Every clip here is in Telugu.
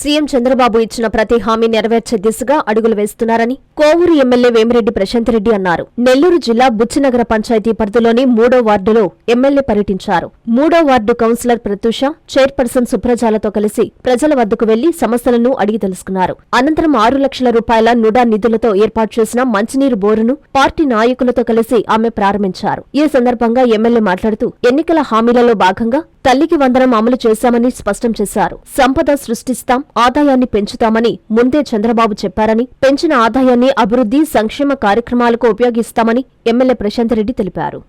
సీఎం చంద్రబాబు ఇచ్చిన ప్రతి హామీ నెరవేర్చే దిశగా అడుగులు వేస్తున్నారని కోవూరు ఎమ్మెల్యే వేమిరెడ్డి ప్రశాంత్ రెడ్డి అన్నారు. నెల్లూరు జిల్లా బుచ్చినగర పంచాయతీ పరిధిలోని మూడో వార్డులో ఎమ్మెల్యే పర్యటించారు. మూడో వార్డు కౌన్సిలర్ ప్రత్యూష చైర్పర్సన్ సుప్రజాలతో కలిసి ప్రజల వద్దకు వెళ్ళి సమస్యలను అడిగి తెలుసుకున్నారు. అనంతరం ఆరు లక్షల రూపాయల నుడా నిధులతో ఏర్పాటు చేసిన మంచినీరు బోరును పార్టీ నాయకులతో కలిసి ఆమె ప్రారంభించారు. ఈ సందర్భంగా ఎమ్మెల్యే మాట్లాడుతూ ఎన్నికల హామీలలో భాగంగా తల్లికి వందనం అమలు చేశామని స్పష్టం చేశారు. సంపద సృష్టిస్తాం ఆదాయాన్ని పెంచుతామని ముందే చంద్రబాబు చెప్పారని పెంచిన ఆదాయాన్ని అభివృద్ధి సంక్షేమ కార్యక్రమాలకు ఉపయోగిస్తామని ఎమ్మెల్యే ప్రశాంత్ రెడ్డి తెలిపారు.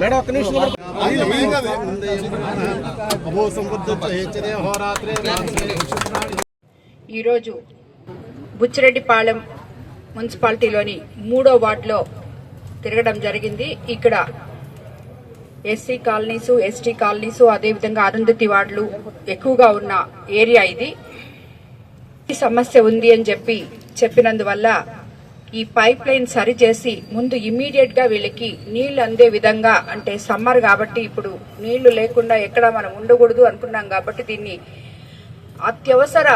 మేడం. ఒక్క నిమిషం. ఈరోజు బుచ్చిరెడ్డిపాలెం మున్సిపాలిటీలోని మూడో వార్డులో తిరగడం జరిగింది. ఇక్కడ ఎస్సీ కాలనీసు ఎస్టీ కాలనీసు అదేవిధంగా అరుంధతి వార్డులు ఎక్కువగా ఉన్న ఏరియా ఇది. ఈ సమస్య ఉంది అని చెప్పి చెప్పినందువల్ల ఈ పైప్ లైన్ సరిచేసి ముందు ఇమీడియట్గా వీళ్ళకి నీళ్ళు అందే విధంగా అంటే సమ్మర్ కాబట్టి ఇప్పుడు నీళ్ళు లేకుండా ఎక్కడ మనం ఉండకూడదు అనుకున్నాం కాబట్టి దీన్ని అత్యవసర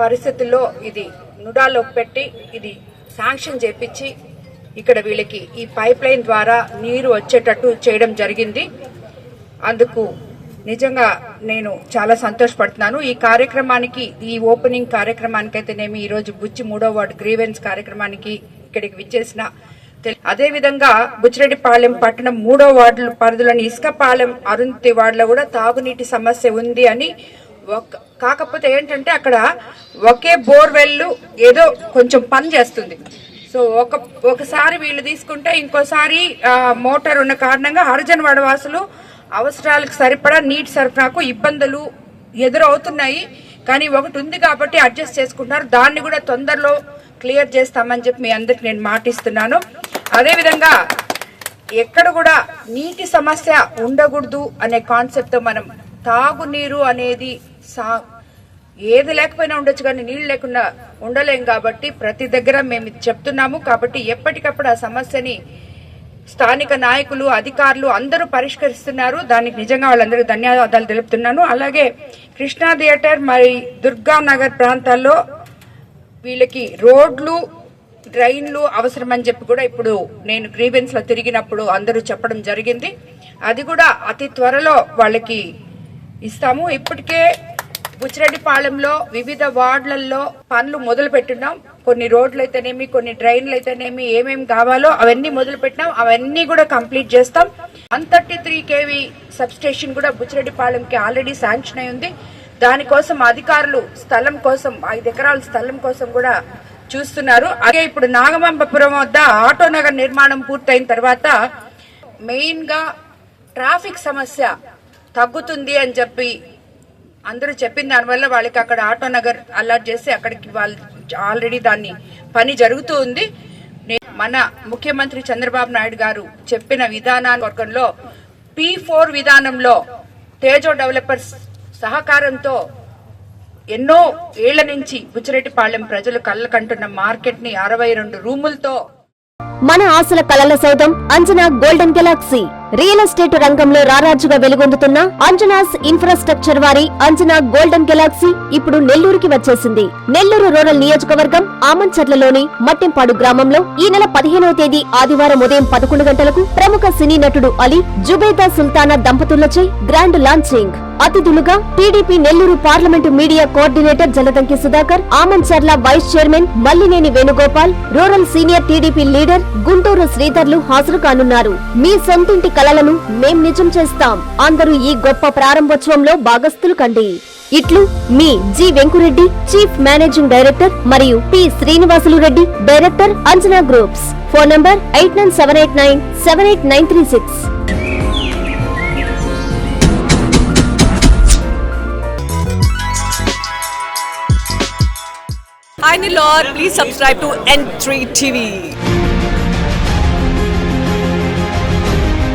పరిస్థితుల్లో ఇది నుడాలో పెట్టి ఇది శాంక్షన్ చేపించి ఇక్కడ వీళ్ళకి ఈ పైప్ లైన్ ద్వారా నీరు వచ్చేటట్టు చేయడం జరిగింది. అందుకు నిజంగా నేను చాలా సంతోషపడుతున్నాను. ఈ కార్యక్రమానికి ఈ ఓపెనింగ్ కార్యక్రమానికి అయితేనేమి ఈ రోజు బుచ్చి మూడో వార్డు గ్రీవెన్స్ కార్యక్రమానికి ఇక్కడికి విచ్చేసిన తెల్- అదేవిధంగా బుచ్చిరెడ్డిపాలెం పట్టణం మూడో వార్డు పరిధిలోని ఇసుకపాలెం అరుంతి వార్డులో కూడా తాగునీటి సమస్య ఉంది అని కాకపోతే ఏంటంటే అక్కడ ఒకే బోర్వెల్ ఏదో కొంచెం పని చేస్తుంది. సో ఒక ఒకసారి వీళ్ళు తీసుకుంటే ఇంకోసారి మోటార్ ఉన్న కారణంగా హరిజన్ వడవాసులు అవసరాలకు సరిపడా నీటి సరఫరాకు ఇబ్బందులు ఎదురవుతున్నాయి. కానీ ఒకటి ఉంది కాబట్టి అడ్జస్ట్ చేసుకుంటున్నారు. దాన్ని కూడా తొందరలో క్లియర్ చేస్తామని చెప్పి మీ అందరికి నేను మాటిస్తున్నాను. అదేవిధంగా ఎక్కడ కూడా నీటి సమస్య ఉండకూడదు అనే కాన్సెప్ట్తో మనం తాగునీరు అనేది సా ఏది లేకపోయినా ఉండొచ్చు కానీ నీళ్ళు లేకుండా ఉండలేం కాబట్టి ప్రతి దగ్గర మేము చెప్తున్నాము కాబట్టి ఎప్పటికప్పుడు ఆ సమస్యని స్థానిక నాయకులు అధికారులు అందరూ పరిష్కరిస్తున్నారు. దానికి నిజంగా వాళ్ళందరికీ ధన్యవాదాలు తెలుపుతున్నాను. అలాగే కృష్ణా థియేటర్ మరి దుర్గా నగర్ ప్రాంతాల్లో వీళ్ళకి రోడ్లు డ్రైన్లు అవసరమని చెప్పి కూడా ఇప్పుడు నేను గ్రీవెన్స్లో తిరిగినప్పుడు అందరూ చెప్పడం జరిగింది. అది కూడా అతి త్వరలో వాళ్ళకి ఇస్తాము. ఇప్పటికే బుచ్చిరెడ్డిపాలెంలో వివిధ వార్డులలో పనులు మొదలు పెట్టున్నాం కొన్ని రోడ్లు అయితేనేమి కొన్ని డ్రైన్లు అయితేనేమి ఏమేమి కావాలో అవన్నీ మొదలు పెట్టినాం అవన్నీ కూడా కంప్లీట్ చేస్తాం. One thirty three KV sub station కూడా బుచ్చిరెడ్డిపాలెంకి ఆల్రెడీ శాంక్షన్ అయి ఉంది దానికోసం అధికారులు స్థలం కోసం ఐదు ఎకరాల స్థలం కోసం కూడా చూస్తున్నారు. అలాగే ఇప్పుడు నాగమాంబపురం వద్ద ఆటో నగర్ నిర్మాణం పూర్తయిన తర్వాత మెయిన్గా ట్రాఫిక్ సమస్య తగ్గుతుంది అని చెప్పి అందరూ చెప్పిన దానివల్ల వాళ్ళకి అక్కడ ఆటో నగర్ అలర్ట్ చేసి అక్కడికి వాళ్ళు ఆల్రెడీ దాన్ని పని జరుగుతూ ఉంది. నే- మన ముఖ్యమంత్రి చంద్రబాబు నాయుడు గారు చెప్పిన విధానాన్ని వర్గంలో పి ఫోర్ విధానంలో తేజో డెవలపర్స్ సహకారంతో ఎన్నో ఏళ్ళ నుంచి బుచ్చిరెడ్డిపాళెం ప్రజలు కళ్ళకంటున్న మార్కెట్ని అరవై రెండు రూములతో మన ఆశల కలల సౌధం Anjana golden galaxy. Real estate రంగంలో రారాజుగా వెలుగొందుతున్న అంజనాస్ ఇన్ఫ్రాస్ట్రక్చర్ వారి అంజనా గోల్డెన్ గెలాక్సీ ఇప్పుడు నెల్లూరుకి వచ్చేసింది. నెల్లూరు రూరల్ నియోజకవర్గం ఆమంచర్లలోని మట్టెంపాడు గ్రామంలో ఈ నెల పదిహేనవ తేదీ ఆదివారం ఉదయం పదకొండు గంటలకు ప్రముఖ సినీ నటుడు అలీ జుబేదా సుల్తానా దంపతులచే గ్రాండ్ లాంచింగ్. అతిథులుగా TDP Nellore parliament media coordinator Jaladanki Sudhakar Amancharla vice chairman Mallineni Venugopal rural senior TDP leader Guntur శ్రీధర్లు హాజరు కానున్నారు. మీ సొంతింటి కలలను మేం నిజం చేస్తాం. అందరూ ఈ గొప్ప ప్రారంభోత్సవంలో భాగస్థులు కండి. ఇట్లు మీ G Venkureddy chief managing director మరియు P Srinivasulu Reddy director Anjana groups. Phone number eight nine seven eight nine seven eight nine three six. Hi Nilor, please subscribe to N3 TV.